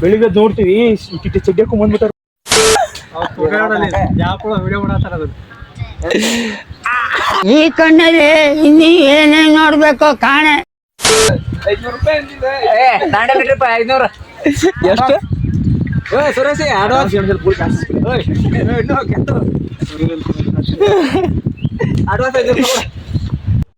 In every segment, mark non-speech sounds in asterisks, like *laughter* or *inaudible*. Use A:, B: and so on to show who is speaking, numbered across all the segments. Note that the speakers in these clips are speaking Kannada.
A: ಬೆಳಿಗ್ಗೆ ನೋಡ್ತೀವಿ ಟಿಟಿ ಚಡ್ಡಿ ಹಾಕೊಂಡ್ ಬಂದ್ಬಿಟ್ಟಾರ ಜಾಪುಳ ವಿಡಿಯೋ ಮಾಡತ್ತಾರ ಅದು
B: ಈ ಕಣ್ಣಲ್ಲಿ ಇನ್ನು ಏನೇನ್ ನೋಡ್ಬೇಕೋ ಕಾಣೆ
A: ಎಷ್ಟು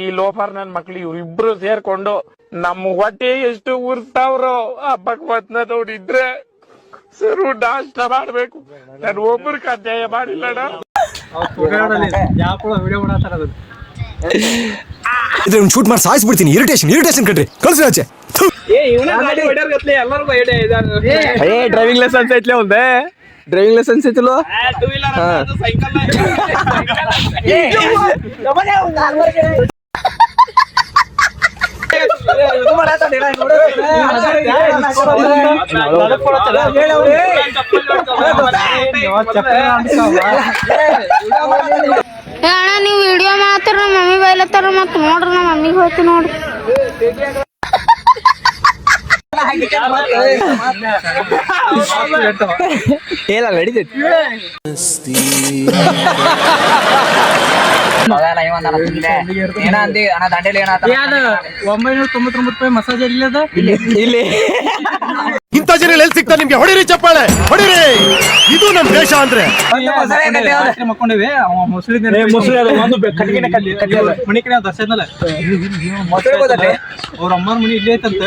C: ಈ ಲೋಫರ್ ನನ್ ಮಕ್ಳು ಇವ್ರಿಬ್ರು ಸೇರ್ಕೊಂಡು ನಮ್ಮ ಹೊಟ್ಟೆ ಎಷ್ಟು ಉರ್ತಾವ್ರು ಆ ಭಗವತ್ನ ನೋಡಿದ್ರೆ ಸರು ನಾಷ್ಟ ಮಾಡ್ಬೇಕು. ನಾನು
A: ಒಬ್ರು ಕಜ್ಜಾಯ ಮಾಡಿಲ್ಲ
D: ಇದ್ರ ಶೂಟ್ ಮಾಡಿ ಸಾಯಿಸ್ಬಿಡ್ತೀನಿ. ಇರಿಟೇಷನ್ ಇರಿಟೇಷನ್ ಕಣ್ರಿ. ಕಳ್ಸಿ ಆಚೆ.
A: ಏ ಡ್ರೈವಿಂಗ್ ಲೈಸೆನ್ಸ್ ಐತ್ಲೆ ಒಂದೇ? ಡ್ರೈವಿಂಗ್ ಲೈಸೆನ್ಸ್ ಐತಿಲ್ವ
E: ಏ ಅಣ್ಣ ನೀವು ವಿಡಿಯೋ ಮಾಡ್ತಾರ ನಮ್ಮ ಮಮ್ಮಿ ಬೈಲತ್ತಾರ ಮತ್ತೆ ನೋಡ್ರಿ ನಮ್ಮ ಮಮ್ಮಿಗೆ ಹೋಯ್ತು ನೋಡ್ರಿ.
A: ಏನ ನಡೀತೈತಿ. *laughs* *laughs* ಒಂಬೈನೂರ ತೊಂಬತ್ತೊಂಬತ್ತು ರೂಪಾಯಿ ಮಸಾಜ್ ಎಲ್ಲಿ ಅದ? ಇಲ್ಲಿ.
D: ಇಂಥ ಜನ ಎಲ್ಲಿ ಸಿಗ್ತಾರೆ ನಿಮ್ಗೆ? ಹೊಡಿರಿ ಚಪ್ಪಾಳೆ ಹೊಡಿರಿ. ಇದು ನಮ್ ದೇಶ ಅಂದ್ರೆ.
A: ಮಕ್ಕೊಂಡಿವಿ ಮನಿ ಕಡೆ ದರ್ಶನಲ್ಲ ಅವ್ರ ಅಮ್ಮರ ಮನಿ ಇಲ್ಲೇ ಐತಂತ.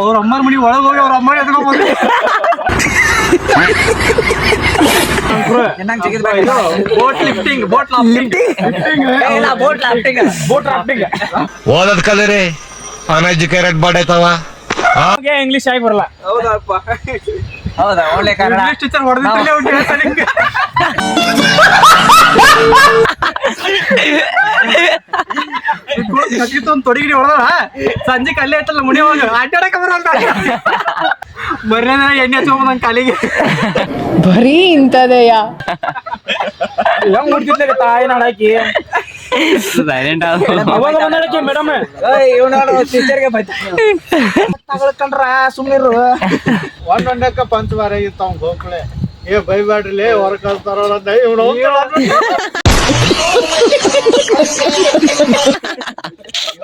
A: ಅವ್ರ ಅಮ್ಮರ ಮನಿ ಒಳಗ ಹೋಗಿ ಅವ್ರ ಅಮ್ಮ ಎದ್ಕೊಂಡ್ ಬಂದ್ರಿ *laughs* boat lifting boat boat lofting boat rafting
F: ಓದದ್ ಕಲರಿ. ಅನ್ಎಜುಕೇಟೆಡ್ ಬಾಡೈತವ
A: ಇಂಗ್ಲಿಷ್ ಆಗಿ ಬರಲ್ಲ.
G: ಹೌದಾ ಒಳ್ಳೆ ಕನ್ನಡ
A: ಟೀಚರ್ ಹೊಡೆದಿದ್ದಲ್ಲೇ ಉಂಟು ಹೇಳ್ತಾನೆ ಹಿಂಗೆ. ಕಟ್ಟಿತ್ತು ಒಂದು ತೊಡಿಗಿಡಿ ಹೊಡೆದ ಸಂಜೆ ಕಲ್ಲೇ ಐತಲ್ಲ ಮುನಿ ಹೋಗ ಅಡ್ಡಾಡಕ ಬರಲ್ಲ ಬರ್ರಿ ಎಣ್ಣೆ ಹಚ್ಕೊಂಡ್ ನನ್ ಕಾಲಿಗೆ
B: ಬರೀ ಇಂಥದೆಯ
A: ಹೆಂಗ್ ಮುಡ್ತಿದ್ಲೆ ತಾಯಿ ನಾಡಾಕಿ ಅವಾಗ ಬಂದಾಳಕಿ ಮೇಡಮ್
G: ಟೀಚರ್ಗೆ ಬೈತ
A: ತಗೊಳ್ಕಂಡ್ರ ಸುಮ್ನಿರು
C: ಒಂದೊಂದಕ್ಕ ಪಂಚವಾರ ಇರ್ತಾವ ಗೋಕಳೆ ಏ ಬೈಬ್ಯಾಡ್ರಿ ಹೊರ ಕಳ್ತಾರ ಇವನು